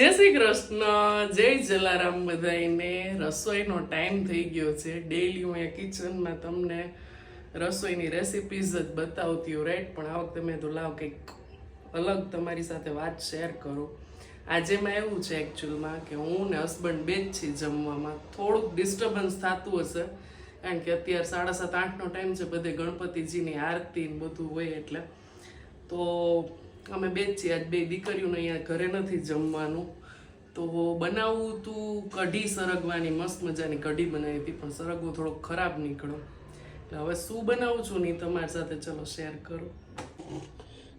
જય શ્રી કૃષ્ણ, જય જલારામ બધાઈને રસોઈનો ટાઈમ થઈ ગયો છે. ડેઈલી હું અહીંયા કિચનમાં તમને રસોઈની રેસિપીઝ જ બતાવતી હું રાઈટ પણ આ વખતે મેં તો લાવ કંઈક અલગ તમારી સાથે વાત શેર કરું. આજે માં એવું છે એકચ્યુઅલમાં કે હું ને હસબન્ડ બે જ છીએ જમવામાં. થોડુંક ડિસ્ટર્બન્સ થતું હશે, કારણ કે અત્યારે સાડા સાત, આઠનો ટાઈમ છે, બધે ગણપતિજીની આરતી ને બધું હોય એટલે. તો અમે બે જ છીએ, આજ બે દીકરીઓને અહીંયા ઘરે નથી જમવાનું. તો બનાવવું તું કઢી સરગવાની, મસ્ત મજાની કઢી બનાવી હતી, પણ સરગવો થોડો ખરાબ નીકળ્યો. એટલે હવે શું બનાવું છું ને તમારી સાથે ચલો શેર કરો.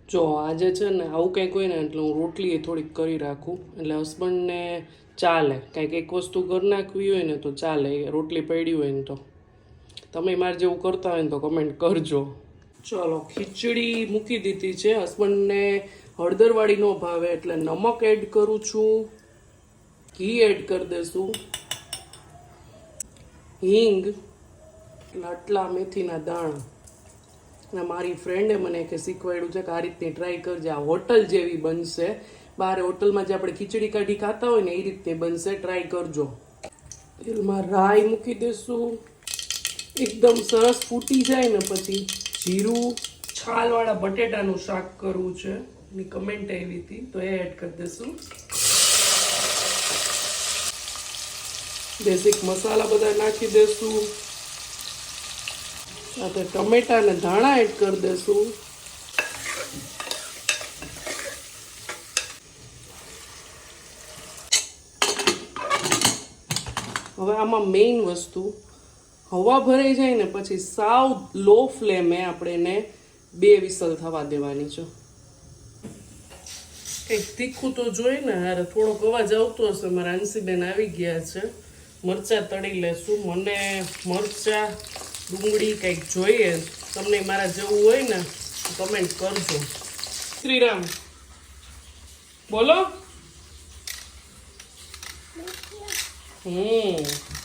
જો આજે છે ને આવું કંઈક હોય ને, એટલે હું રોટલી એ થોડીક કરી રાખું. એટલે હસબન્ડને ચાલે, કંઈક એક વસ્તુ કરી નાખવી હોય ને તો ચાલે રોટલી પડી હોય ને તો. તમે મારે જેવું કરતા હોય ને તો કમેન્ટ કરજો. ચલો, ખીચડી મૂકી દીધી છે. હસબન્ડને હળદરવાળી ન ભાવે એટલે નમક એડ કરું છું. ઘી એડ કરી દઈશું હિંગ આટલા મેથીના દાણા. અને મારી ફ્રેન્ડે મને કે શીખવાડ્યું છે કે આ રીતની ટ્રાય કરજે. આ હોટલ જેવી બનશે. બહાર હોટલમાં જે આપણે ખીચડી કાઢી ખાતા હોય ને એ રીતની બનશે. ટ્રાય કરજો. તેલમાં રાઈ મૂકી દઈશું એકદમ સરસ ફૂટી જાય ને પછી. જીરું છાલવાળા બટેટાનું શાક કરવું છે. એની કમેન્ટ આવી હતી, તો એ એડ કરી દેશું બેઝિક મસાલા બધા નાખી દઈશું. સાથે ટમેટા અને ધાણા એડ કરી દઈશું. હવે આમાં મેઇન વસ્તુ હવા ભરાઈ જાય ને પછી સાવ લો ફ્લેમે આપણે એને બે વિસલ થવા દેવાની છે. કંઈક તીખું તો જોઈ ને હારે થોડોક અવાજ આવતો હશે. મારા અંશીબેન આવી ગયા છે. મરચાં તળી લેશું. મને મરચાં ડુંગળી કંઈક જોઈએ. તમને મારા જેવું હોય ને કમેન્ટ કરજો. શ્રીરામ બોલો. હમ.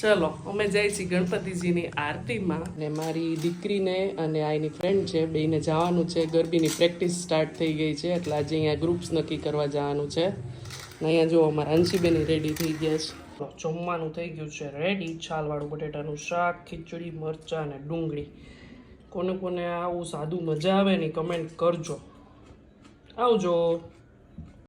ચલો અમે જઈએ છીએ ગણપતિજીની આરતીમાં. ને મારી દીકરીને અને આ એની ફ્રેન્ડ છે બેને જવાનું છે. ગરબીની પ્રેક્ટિસ સ્ટાર્ટ થઈ ગઈ છે એટલે આજે અહીંયા ગ્રુપ્સ નક્કી કરવા જવાનું છે. ને અહીંયા જો અમારા અંશીબેન રેડી થઈ ગયા છે. જમવાનું થઈ ગયું છે રેડી છાલવાળું બટેટાનું શાક ખીચડી મરચાં અને ડુંગળી. કોને કોને આવું સાદું મજા આવે ને કમેન્ટ કરજો. આવજો.